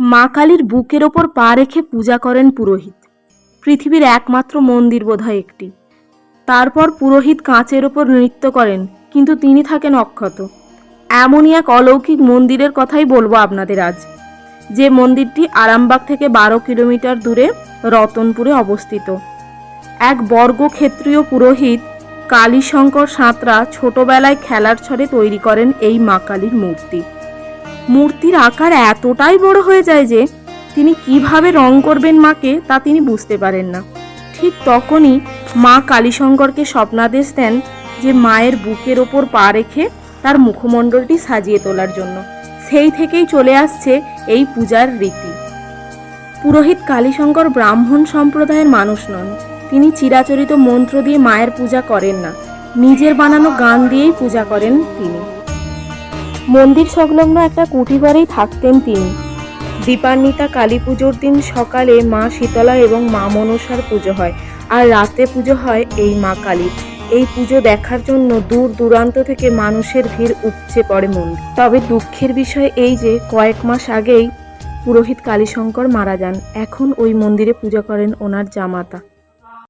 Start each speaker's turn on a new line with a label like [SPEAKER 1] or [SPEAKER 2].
[SPEAKER 1] মা কালীর বুকের ওপর পা রেখে পূজা করেন পুরোহিত। পৃথিবীর একমাত্র মন্দির বোধহয় একটি। তারপর পুরোহিত কাঁচের ওপর নৃত্য করেন, কিন্তু তিনি থাকেন অক্ষত। এমনই এক অলৌকিক মন্দিরের কথাই বলব আপনাদের আজ। যে মন্দিরটি আরামবাগ থেকে বারো কিলোমিটার দূরে রতনপুরে অবস্থিত। এক বর্গক্ষেত্রীয় পুরোহিত কালীশঙ্কর সাঁতরা ছোটবেলায় খেলার ছড়ে তৈরি করেন এই মা কালীর মূর্তি। মূর্তির আকার এতটাই বড় হয়ে যায় যে তিনি কীভাবে রং করবেন মাকে তা তিনি বুঝতে পারেন না। ঠিক তখনই মা কালীশঙ্করকে স্বপ্নাদেশ দেন যে মায়ের বুকের ওপর পা রেখে তার মুখমণ্ডলটি সাজিয়ে তোলার জন্য। সেই থেকেই চলে আসছে এই পূজার রীতি। পুরোহিত কালীশঙ্কর ব্রাহ্মণ সম্প্রদায়ের মানুষ নন। তিনি চিরাচরিত মন্ত্র দিয়ে মায়ের পূজা করেন না। নিজের বানানো গান দিয়েই পূজা করেন তিনি। মন্দির সংলগ্ন একটা কুঠি ঘরেই থাকতেন তিনি। দীপান্বিতা কালী পুজোর দিন সকালে মা শীতলা এবং মা মনসার পুজো হয়, আর রাতে পুজো হয় এই মা কালীর। এই পুজো দেখার জন্য দূর দূরান্ত থেকে মানুষের ভিড় উপচে পড়ে মন্দির। তবে দুঃখের বিষয় এই যে, কয়েক মাস আগেই পুরোহিত কালীশঙ্কর মারা যান। এখন ওই মন্দিরে পূজা করেন ওনার জামাতা।